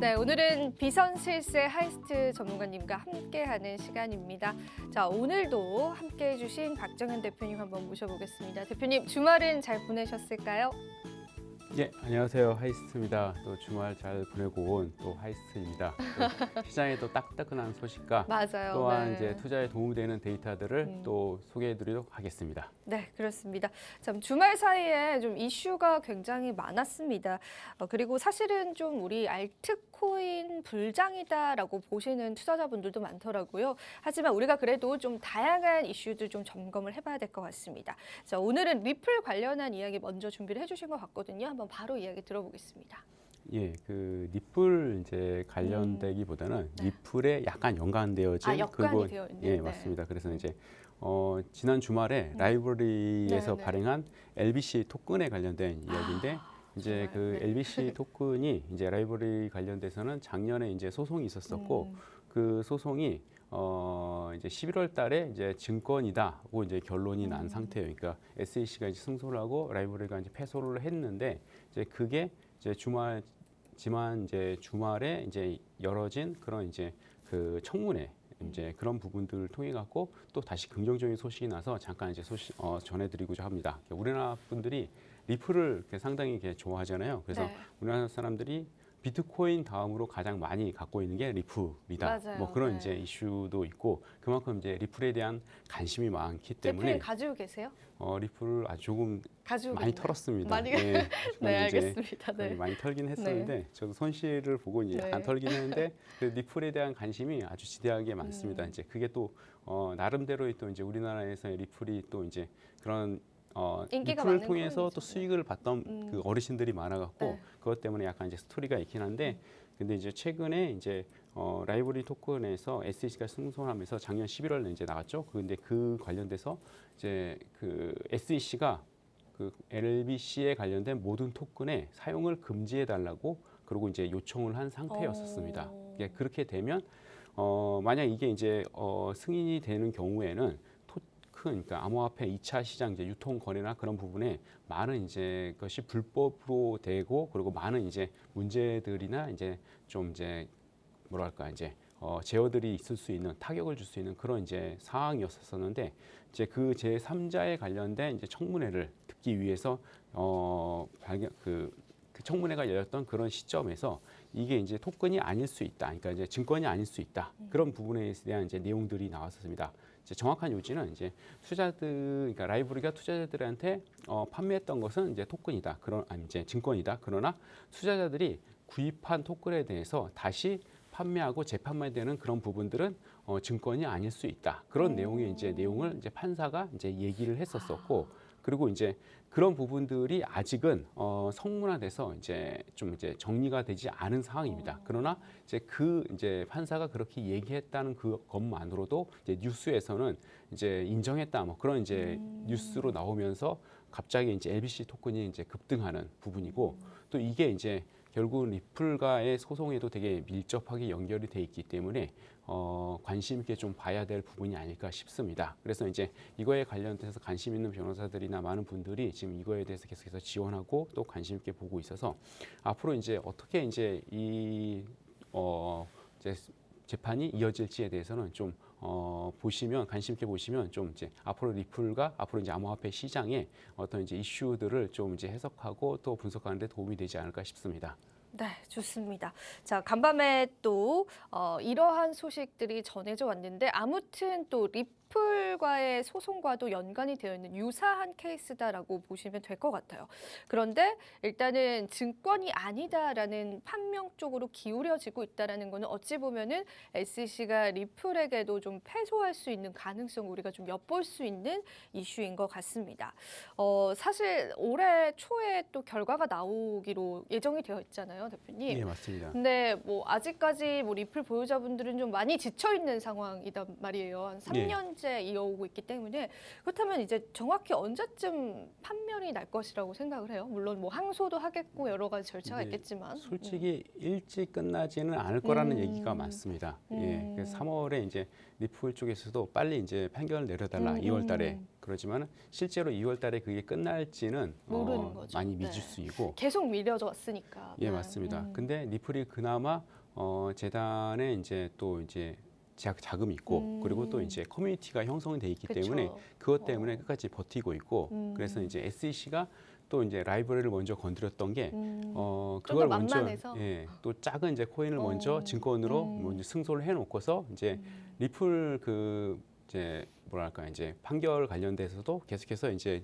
네, 오늘은 비선실세 하이스트 전문가님과 함께하는 시간입니다. 자, 오늘도 함께해 주신 박정현 대표님 한번 모셔보겠습니다. 대표님, 주말은 잘 보내셨을까요? 예, 안녕하세요. 하이스트입니다. 또 주말 잘 보내고 온 또 하이스트입니다. 또 시장에 또 따끈따끈한 소식과 맞아요. 또한 네. 이제 투자에 도움이 되는 데이터들을 음. 또 소개해 드리도록 하겠습니다. 네, 그렇습니다. 참 주말 사이에 좀 이슈가 굉장히 많았습니다. 어, 그리고 사실은 좀 우리 알 트코인 불장이다라고 보시는 투자자분들도 많더라고요. 하지만 우리가 그래도 좀 다양한 이슈들 좀 점검을 해봐야 될 것 같습니다. 자, 오늘은 리플 관련한 이야기 먼저 준비를 해주신 것 같거든요. 한번 바로 이야기 들어보겠습니다. 예, 그 리플 이제 관련되기보다는 리플에 약간 연관되어진 음. 아, 연관이 그거- 되어 있는, 예, 네. 맞습니다. 그래서 이제 어, 지난 주말에 라이브러리에서 네, 네. 발행한 LBC 토큰에 관련된 이야기인데 이제 정말, 그 네. LBC 토큰이 이제 라이브러리 관련돼서는 작년에 이제 소송이 있었었고 음. 그 소송이 어 이제 11월 달에 이제 증권이다고 이제 결론이 난 음. 상태예요. 그러니까 SEC가 이제 승소를 하고 라이브러리가 이제 패소를 했는데 이제 그게 이제 주말 지만 이제 주말에 이제 열어진 그런 이제 그 청문회 이제 그런 부분들을 통해 갖고 또 다시 긍정적인 소식이 나서 잠깐 이제 소식 어, 전해드리고자 합니다. 우리나라 분들이 리플을 상당히 이렇게 좋아하잖아요. 그래서 네. 우리나라 사람들이 비트코인 다음으로 가장 많이 갖고 있는 게 리플이다. 맞아요. 뭐 그런 네. 이제 이슈도 있고 그만큼 이제 리플에 대한 관심이 많기 대표님 때문에 가지고 계세요? 어, 리플을 아주 조금 가지고 많이 계시나요? 털었습니다. 많이- 예, 네, 조금 이제 알겠습니다. 네. 많이 털긴 했었는데 저도 손실을 보고 이제 네. 안 털긴 했는데 그 리플에 대한 관심이 아주 지대하게 많습니다. 음. 이제 그게 또 어, 나름대로의 또 이제 우리나라에서의 리플이 또 이제 그런 어, 인기가 리플을 많은 통해서 코인이죠. 또 수익을 봤던 음. 그 어르신들이 많아갖고 네. 그것 때문에 약간 이제 스토리가 있긴 한데 근데 이제 최근에 이제 어, 라이브러리 토큰에서 SEC가 승소하면서 작년 11월에 이제 나왔죠. 근데 그 관련돼서 이제 그 SEC가 그 LBC에 관련된 모든 토큰의 사용을 금지해 달라고 그리고 이제 요청을 한 상태였었습니다. 어. 이게 그렇게 되면 어 만약 이게 이제 어 승인이 되는 경우에는 토 큰 그러니까 암호화폐 2차 시장 이제 유통 거래나 그런 부분에 많은 이제 것이 불법으로 되고 그리고 많은 이제 문제들이나 이제 좀 이제 뭐랄까 이제 어, 제어들이 있을 수 있는 타격을 줄 수 있는 그런 이제 상황이었었는데 이제 그 제 3자에 관련된 이제 청문회를 듣기 위해서 어 발견 그, 그 청문회가 열렸던 그런 시점에서 이게 이제 토큰이 아닐 수 있다. 그러니까 이제 증권이 아닐 수 있다. 그런 부분에 대한 이제 내용들이 나왔었습니다. 이제 정확한 요지는 이제 투자들 그러니까 라이브러리가 투자자들한테 어, 판매했던 것은 이제 토큰이다. 그런 아니 이제 증권이다. 그러나 투자자들이 구입한 토큰에 대해서 다시 판매하고 재판매되는 그런 부분들은 어, 증권이 아닐 수 있다. 그런 내용의 이제 내용을 이제 판사가 이제 얘기를 했었었고 그리고 이제 그런 부분들이 아직은 어, 성문화돼서 이제 좀 이제 정리가 되지 않은 상황입니다. 그러나 이제 그 이제 판사가 그렇게 얘기했다는 그 것만으로도 이제 뉴스에서는 이제 인정했다 뭐 그런 이제 뉴스로 나오면서 갑자기 이제 LBC 토큰이 이제 급등하는 부분이고 또 이게 이제 결국 리플과의 소송에도 되게 밀접하게 연결이 돼 있기 때문에 어, 관심 있게 좀 봐야 될 부분이 아닐까 싶습니다. 그래서 이제 이거에 관련돼서 관심 있는 변호사들이나 많은 분들이 지금 이거에 대해서 계속해서 지원하고 또 관심 있게 보고 있어서 앞으로 이제 어떻게 이제 이 어, 이제 재판이 이어질지에 대해서는 좀 어, 보시면 관심 있게 보시면 좀 이제 앞으로 리플과 앞으로 이제 암호화폐 시장의 어떤 이제 이슈들을 좀 이제 해석하고 또 분석하는 데 도움이 되지 않을까 싶습니다. 네, 좋습니다. 자, 간밤에 또 어, 이러한 소식들이 전해져 왔는데 아무튼 또 리플과의 소송과도 연관이 되어 있는 유사한 케이스다라고 보시면 될 것 같아요. 그런데 일단은 증권이 아니다라는 판명 쪽으로 기울여지고 있다라는 거는 어찌 보면은 SEC가 리플에게도 좀 패소할 수 있는 가능성 우리가 좀 엿볼 수 있는 이슈인 것 같습니다. 어, 사실 올해 초에 또 결과가 나오기로 예정이 되어 있잖아요, 대표님. 예, 맞습니다. 근데 뭐 아직까지 뭐 리플 보유자분들은 좀 많이 지쳐 있는 상황이단 말이에요. 한 예. 3년 년째 이어오고 있기 때문에 그렇다면 이제 정확히 언제쯤 판멸이 날 것이라고 생각을 해요. 물론 뭐 항소도 하겠고 여러 가지 절차가 네, 있겠지만 솔직히 일찍 끝나지는 않을 거라는 음. 얘기가 많습니다. 예, 음. 그래서 3월에 이제 리플 쪽에서도 빨리 이제 판결을 내려달라 음, 2월달에 음. 그러지만 실제로 2월달에 그게 끝날지는 모르는 어, 거죠. 많이 네. 미지수이고 계속 미뤄져 왔으니까. 예 네. 맞습니다. 음. 근데 리플이 그나마 어, 재단에 이제 또 이제 자, 자금이 있고 음. 그리고 또 이제 커뮤니티가 형성돼 있기 그쵸. 때문에 그것 때문에 어. 끝까지 버티고 있고 음. 그래서 이제 SEC가 또 이제 라이브러리를 먼저 건드렸던 게 음. 어좀 그걸 더 먼저 만만해서? 예, 또 작은 이제 코인을 어. 먼저 증권으로 음. 먼저 승소를 해 놓고서 이제 음. 리플 그 이제 뭐랄까 이제 판결 관련돼서도 계속해서 이제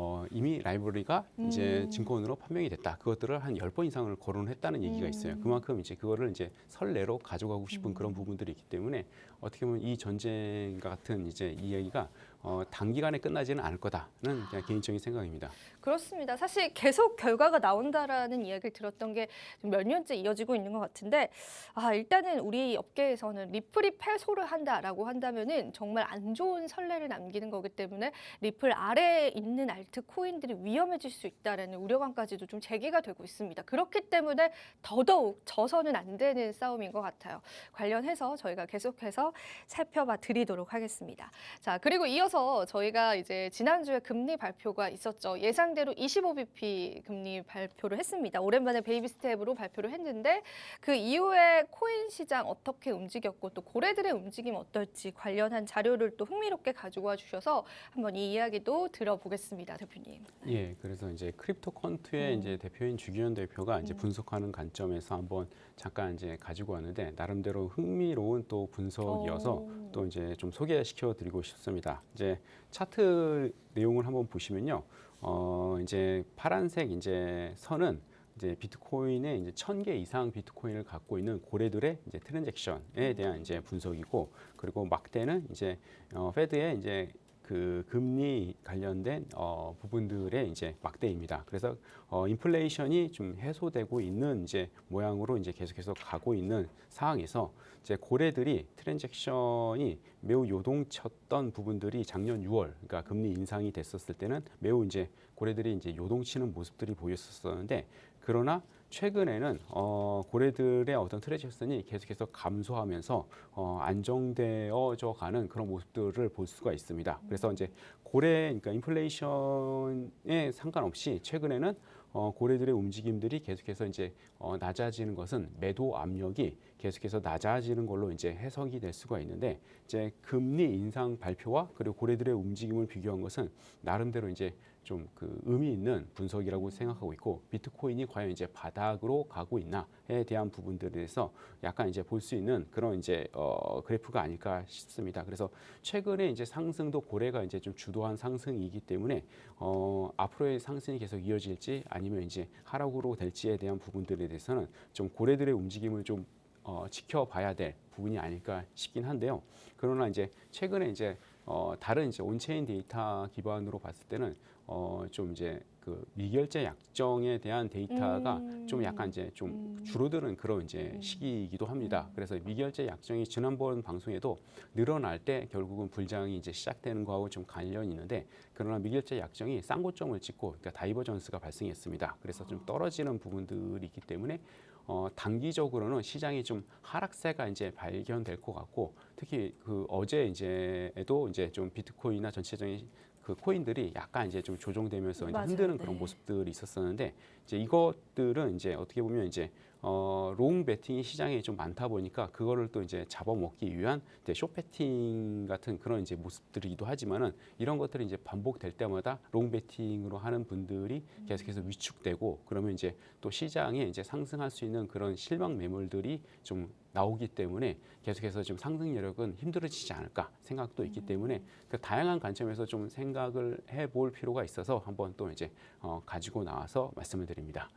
어 이미 라이브러리가 이제 음. 증권으로 판명이 됐다. 그것들을 한 열 번 이상을 거론을 했다는 얘기가 있어요. 음. 그만큼 이제 그거를 이제 설레로 가져가고 싶은 그런 부분들이 있기 때문에 어떻게 보면 이 전쟁과 같은 이제 이야기가 어 단기간에 끝나지는 않을 거다는 그냥 개인적인 생각입니다. 그렇습니다. 사실 계속 결과가 나온다라는 이야기를 들었던 게 몇 년째 이어지고 있는 것 같은데 아 일단은 우리 업계에서는 리플이 패소를 한다라고 한다면은 정말 안 좋은 선례를 남기는 거기 때문에 리플 아래에 있는 알트 코인들이 위험해질 수 있다라는 우려감까지도 좀 제기가 되고 있습니다. 그렇기 때문에 더더욱 져서는 안 되는 싸움인 것 같아요. 관련해서 저희가 계속해서 살펴봐 드리도록 하겠습니다. 자, 그리고 이어 서 저희가 이제 지난주에 금리 발표가 있었죠. 예상대로 25bp 금리 발표를 했습니다. 오랜만에 베이비 스텝으로 발표를 했는데 그 이후에 코인 시장 어떻게 움직였고 또 고래들의 움직임 어떨지 관련한 자료를 또 흥미롭게 가지고 와 주셔서 한번 이 이야기도 들어보겠습니다, 대표님. 예, 그래서 이제 크립토 컨트의 음. 이제 대표인 주기현 대표가 이제 음. 분석하는 관점에서 한번 잠깐 이제 가지고 왔는데 나름대로 흥미로운 또 분석이어서 오. 또 이제 좀 소개시켜 드리고 싶습니다. 이제 차트 내용을 한번 보시면요. 어, 이제 파란색 이제 선은 이제 비트코인의 이제 천 개 이상 비트코인을 갖고 있는 고래들의 이제 트랜잭션에 대한 이제 분석이고 그리고 막대는 이제 어, 페드의 이제 그 금리 관련된 어, 부분들의 이제 막대입니다. 그래서 어, 인플레이션이 좀 해소되고 있는 이제 모양으로 이제 계속해서 가고 있는 상황에서 이제 고래들이 트랜잭션이 매우 요동쳤던 부분들이 작년 6월, 그러니까 금리 인상이 됐었을 때는 매우 이제 고래들이 이제 요동치는 모습들이 보였었는데 그러나 최근에는 어, 고래들의 어떤 트랜잭션이 계속해서 감소하면서 어, 안정되어져 가는 그런 모습들을 볼 수가 있습니다. 그래서 이제 고래, 그러니까 인플레이션에 상관없이 최근에는 어, 고래들의 움직임들이 계속해서 이제 어, 낮아지는 것은 매도 압력이 계속해서 낮아지는 걸로 이제 해석이 될 수가 있는데 이제 금리 인상 발표와 그리고 고래들의 움직임을 비교한 것은 나름대로 이제 좀 그 의미 있는 분석이라고 생각하고 있고 비트코인이 과연 이제 바닥으로 가고 있나에 대한 부분들에 대해서 약간 이제 볼 수 있는 그런 이제 어 그래프가 아닐까 싶습니다. 그래서 최근에 이제 상승도 고래가 이제 좀 주도한 상승이기 때문에 어 앞으로의 상승이 계속 이어질지 아니면 이제 하락으로 될지에 대한 부분들에 대해서는 좀 고래들의 움직임을 좀 어, 지켜봐야 될 부분이 아닐까 싶긴 한데요. 그러나 이제 최근에 이제 어, 다른 이제 온체인 데이터 기반으로 봤을 때는 어, 좀 이제 그 미결제 약정에 대한 데이터가 음. 좀 약간 이제 좀 음. 줄어드는 그런 이제 시기이기도 합니다. 그래서 미결제 약정이 지난번 방송에도 늘어날 때 결국은 불장이 이제 시작되는 거하고 좀 관련이 있는데 그러나 미결제 약정이 쌍고점을 찍고 그러니까 다이버전스가 발생했습니다. 그래서 좀 떨어지는 부분들이 있기 때문에 어, 단기적으로는 시장이 좀 하락세가 이제 발견될 것 같고 특히 그 어제 이제에도 이제 좀 비트코인이나 전체적인 그 코인들이 약간 이제 좀 조정되면서 이제 맞아요. 흔드는 네. 그런 모습들이 있었었는데 이제 이것들은 이제 어떻게 보면 이제 어, 롱 베팅이 시장에 좀 많다 보니까 그거를 또 이제 잡아먹기 위한 이제 숏 베팅 같은 그런 이제 모습들이기도 하지만은 이런 것들이 이제 반복될 때마다 롱 베팅으로 하는 분들이 계속해서 위축되고 그러면 이제 또 시장에 이제 상승할 수 있는 그런 실망 매물들이 좀 나오기 때문에 계속해서 좀 상승 여력은 힘들어지지 않을까 생각도 있기 때문에 그 다양한 관점에서 좀 생각을 해볼 필요가 있어서 한번 또 이제 어, 가지고 나와서 말씀을 드립니다.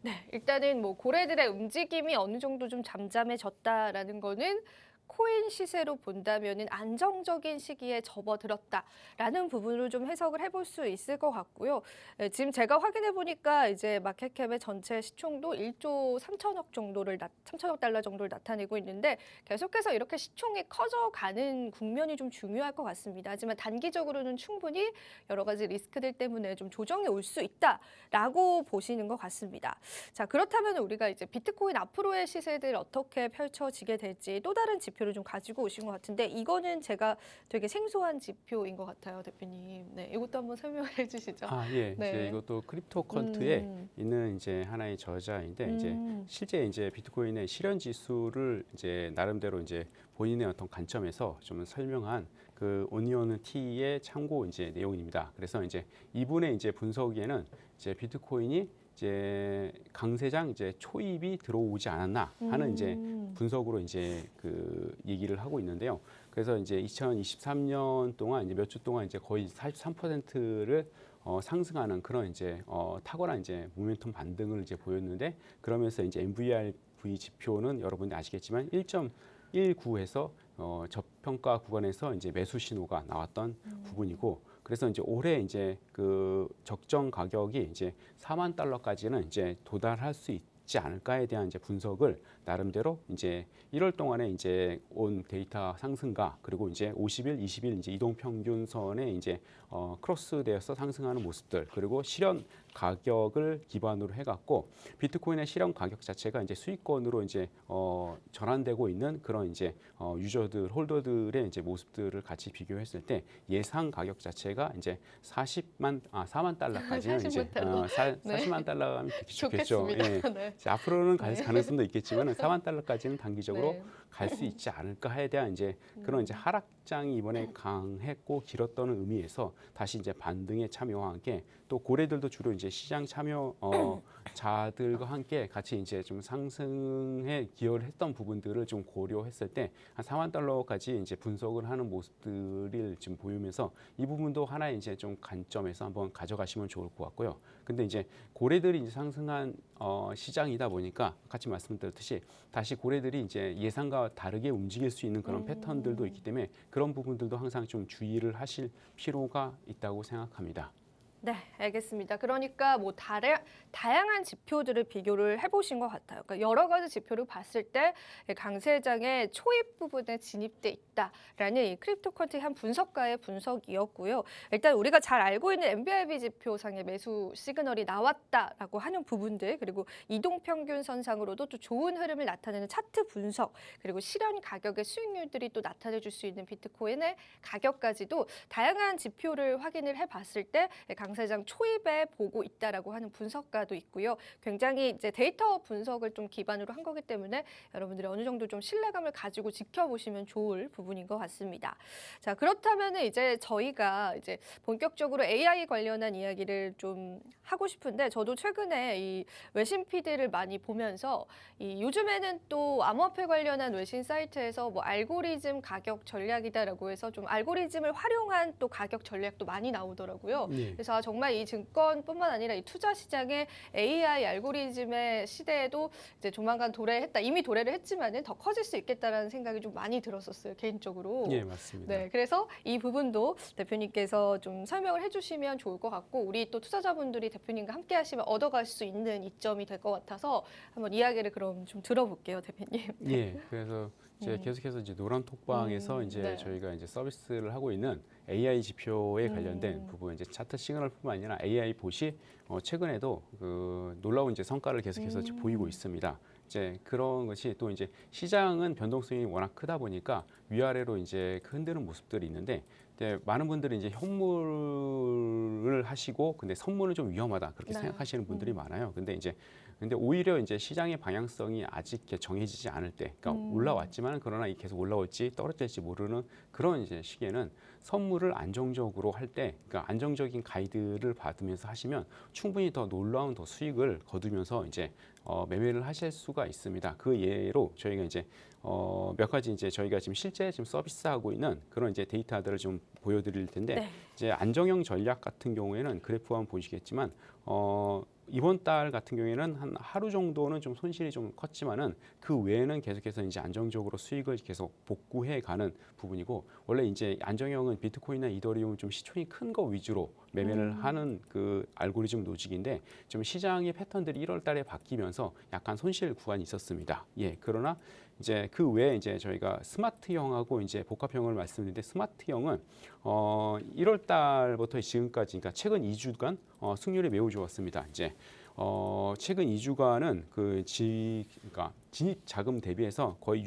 네, 일단은 뭐 고래들의 움직임이 어느 정도 좀 잠잠해졌다라는 거는 코인 시세로 본다면은 안정적인 시기에 접어들었다라는 부분을 좀 해석을 해볼 수 있을 것 같고요. 예, 지금 제가 확인해 보니까 이제 마켓캡의 전체 시총도 1조 3천억 정도를 나, 3천억 달러 정도를 나타내고 있는데 계속해서 이렇게 시총이 커져가는 국면이 좀 중요할 것 같습니다. 하지만 단기적으로는 충분히 여러 가지 리스크들 때문에 좀 조정이 올 수 있다라고 보시는 것 같습니다. 자 그렇다면 우리가 이제 비트코인 앞으로의 시세들 어떻게 펼쳐지게 될지 또 다른 지표를 좀 가지고 오신 것 같은데 이거는 제가 되게 생소한 지표인 것 같아요, 대표님. 네, 이것도 한번 설명해 주시죠. 아, 예. 네. 이제 이것도 크립토 컨트에 음. 있는 이제 하나의 저자인데 이제 음. 실제 이제 비트코인의 실현 지수를 이제 나름대로 이제 본인의 어떤 관점에서 좀 설명한 그 오니온 티의 참고 이제 내용입니다. 그래서 이제 이분의 이제 분석에는 이제 비트코인이 이제 강세장 이제 초입이 들어오지 않았나 하는 이제 음. 분석으로 이제 그 얘기를 하고 있는데요. 그래서 이제 2023년 동안 이제 몇 주 동안 이제 거의 43%를 어, 상승하는 그런 이제 어, 탁월한 이제 모멘텀 반등을 이제 보였는데 그러면서 이제 MVRV 지표는 여러분이 아시겠지만 1.19에서 어, 저평가 구간에서 이제 매수 신호가 나왔던 부분이고 그래서 이제 올해 이제 그 적정 가격이 이제 4만 달러까지는 이제 도달할 수 있지 않을까에 대한 이제 분석을 나름대로 이제 1월 동안에 이제 온 데이터 상승과 그리고 이제 50일, 20일 이제 이동 평균선에 이제 어, 크로스되어서 상승하는 모습들 그리고 실현 가격을 기반으로 해갖고 비트코인의 실현 가격 자체가 이제 수익권으로 이제 어, 전환되고 있는 그런 이제 어, 유저들 홀더들의 이제 모습들을 같이 비교했을 때 예상 가격 자체가 이제 40만 아 4만 달러까지는 이제 40만 달러. 어, 사, 네. 40만 달러면 좋겠죠. 예. 네. 앞으로는 갈 네. 가능성도 있겠지만 4만 달러까지는 단기적으로 네. 갈 수 있지 않을까에 대한 이제 그런 이제 하락장이 이번에 강했고 길었다는 의미에서 다시 이제 반등에 참여와 함께 또 고래들도 주로 이제 시장 참여 어, 자들과 함께 같이 이제 좀 상승에 기여를 했던 부분들을 좀 고려했을 때 한 4만 달러까지 이제 분석을 하는 모습들을 지금 보이면서 이 부분도 하나의 이제 좀 관점에서 한번 가져가시면 좋을 것 같고요. 근데 이제 고래들이 이제 상승한 어, 시장이다 보니까 같이 말씀드렸듯이 다시 고래들이 이제 예상과 다르게 움직일 수 있는 그런 음. 패턴들도 있기 때문에 그런 부분들도 항상 좀 주의를 하실 필요가 있다고 생각합니다. 네, 알겠습니다. 그러니까 뭐 다래, 다양한 지표들을 비교를 해보신 것 같아요. 그러니까 여러 가지 지표를 봤을 때 강세장의 초입 부분에 진입돼 있다라는 이 크립토컨트의 한 분석가의 분석이었고요. 일단 우리가 잘 알고 있는 MBRV 지표상의 매수 시그널이 나왔다라고 하는 부분들 그리고 이동 평균 선상으로도 또 좋은 흐름을 나타내는 차트 분석 그리고 실현 가격의 수익률들이 또 나타내 줄 수 있는 비트코인의 가격까지도 다양한 지표를 확인을 해봤을 때 강 세장 초입에 보고 있다라고 하는 분석가도 있고요. 굉장히 이제 데이터 분석을 좀 기반으로 한 거기 때문에 여러분들이 어느 정도 좀 신뢰감을 가지고 지켜보시면 좋을 부분인 것 같습니다. 자 그렇다면은 이제 저희가 이제 본격적으로 AI 관련한 이야기를 좀 하고 싶은데 저도 최근에 이 외신 피드를 많이 보면서 이 요즘에는 또 암호화폐 관련한 외신 사이트에서 뭐 알고리즘 가격 전략이다라고 해서 좀 알고리즘을 활용한 또 가격 전략도 많이 나오더라고요. 예. 그래서 아, 정말 이 증권뿐만 아니라 이 투자 시장의 AI 알고리즘의 시대에도 이제 조만간 도래했다. 이미 도래를 했지만은 더 커질 수 있겠다라는 생각이 좀 많이 들었었어요 개인적으로. 예, 맞습니다. 네, 그래서 이 부분도 대표님께서 좀 설명을 해주시면 좋을 것 같고 우리 또 투자자분들이 대표님과 함께하시면 얻어갈 수 있는 이점이 될 것 같아서 한번 이야기를 그럼 좀 들어볼게요, 대표님. 예, 그래서 이제 음. 계속해서 이제 노란 톡방에서 음, 이제 네. 저희가 이제 서비스를 하고 있는 AI 지표에 관련된 음. 부분, 이제 차트 시그널뿐만 아니라 AI 보시 어, 최근에도 그 놀라운 이제 성과를 계속해서 음. 보이고 있습니다. 이제 그런 것이 또 이제 시장은 변동성이 워낙 크다 보니까 위아래로 이제 흔드는 모습들이 있는데 이제 많은 분들이 이제 현물을 하시고 근데 선물은 좀 위험하다 그렇게 네. 생각하시는 분들이 음. 많아요. 근데 이제 근데 오히려 이제 시장의 방향성이 아직 정해지지 않을 때, 그러니까 음. 올라왔지만 그러나 이 계속 올라올지 떨어질지 모르는 그런 이제 시기에는 선물을 안정적으로 할 때, 그러니까 안정적인 가이드를 받으면서 하시면 충분히 더 놀라운 더 수익을 거두면서 이제 어, 매매를 하실 수가 있습니다. 그 예로 저희가 이제 어, 몇 가지 이제 저희가 지금 실제 지금 서비스하고 있는 그런 이제 데이터들을 좀 보여드릴 텐데 네. 이제 안정형 전략 같은 경우에는 그래프 한번 보시겠지만 어, 이번 달 같은 경우에는 한 하루 정도는 좀 손실이 좀 컸지만은 그 외에는 계속해서 이제 안정적으로 수익을 계속 복구해 가는 부분이고 원래 이제 안정형은 비트코인이나 이더리움 좀 시총이 큰 거 위주로 매매를 하는 그 알고리즘 노직인데 좀 시장의 패턴들이 1월 달에 바뀌면서 약간 손실 구간이 있었습니다. 예. 그러나 이제 그 외에 이제 저희가 스마트형하고 이제 복합형을 말씀드리는데 스마트형은 어 1월 달부터 지금까지 그러니까 최근 2주간 어 승률이 매우 좋았습니다. 이제 어 최근 2주간은 그 지, 그러니까 진입 자금 대비해서 거의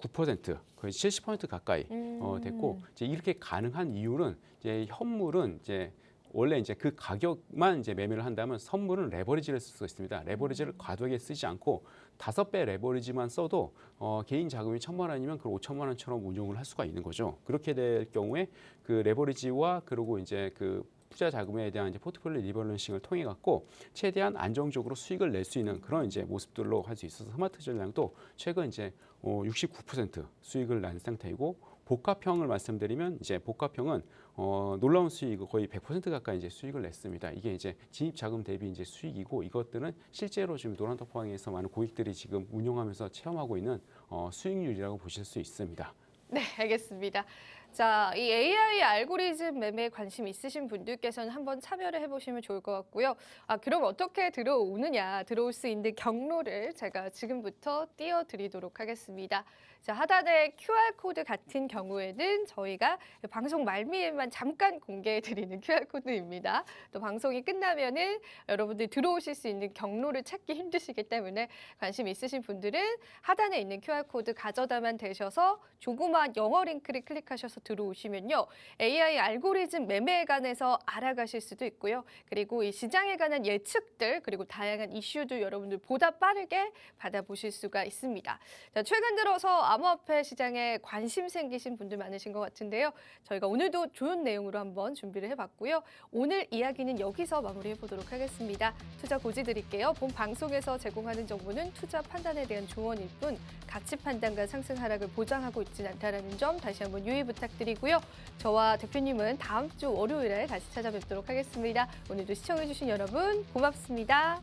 69% 거의 70% 가까이 어, 됐고 이제 이렇게 가능한 이유는 이제 현물은 이제 원래 이제 그 가격만 이제 매매를 한다면 선물은 레버리지를 쓸 수 있습니다. 레버리지를 과도하게 쓰지 않고 다섯 배 레버리지만 써도 어, 개인 자금이 천만 원이면 그 오천만 원처럼 운용을 할 수가 있는 거죠. 그렇게 될 경우에 그 레버리지와 그리고 이제 그 투자 자금에 대한 이제 포트폴리오 리밸런싱을 통해 갖고 최대한 안정적으로 수익을 낼 수 있는 그런 이제 모습들로 할 수 있어서 스마트 전략도 최근 이제 어, 69% 수익을 낸 상태이고 복합형을 말씀드리면 이제 복합형은 어, 놀라운 수익 거의 100% 가까이 이제 수익을 냈습니다. 이게 이제 진입 자금 대비 이제 수익이고 이것들은 실제로 지금 노란톡방에서 많은 고객들이 지금 운영하면서 체험하고 있는 어, 수익률이라고 보실 수 있습니다. 네, 알겠습니다. 자, 이 AI 알고리즘 매매에 관심 있으신 분들께서는 한번 참여를 해보시면 좋을 것 같고요. 아, 그럼 어떻게 들어오느냐, 들어올 수 있는 경로를 제가 지금부터 띄워드리도록 하겠습니다. 자, 하단에 QR코드 같은 경우에는 저희가 방송 말미에만 잠깐 공개해드리는 QR코드입니다. 또 방송이 끝나면은 여러분들 들어오실 수 있는 경로를 찾기 힘드시기 때문에 관심 있으신 분들은 하단에 있는 QR코드 가져다만 대셔서 조그만 영어 링크를 클릭하셔서 들어오시면요. AI 알고리즘 매매에 관해서 알아가실 수도 있고요. 그리고 이 시장에 관한 예측들 그리고 다양한 이슈도 여러분들 보다 빠르게 받아보실 수가 있습니다. 자, 최근 들어서 암호화폐 시장에 관심 생기신 분들 많으신 것 같은데요. 저희가 오늘도 좋은 내용으로 한번 준비를 해봤고요. 오늘 이야기는 여기서 마무리해 보도록 하겠습니다. 투자 고지 드릴게요. 본 방송에서 제공하는 정보는 투자 판단에 대한 조언일 뿐 가치 판단과 상승 하락을 보장하고 있지는 않다라는 점 다시 한번 유의 부탁드리고요. 저와 대표님은 다음 주 월요일에 다시 찾아뵙도록 하겠습니다. 오늘도 시청해주신 여러분 고맙습니다.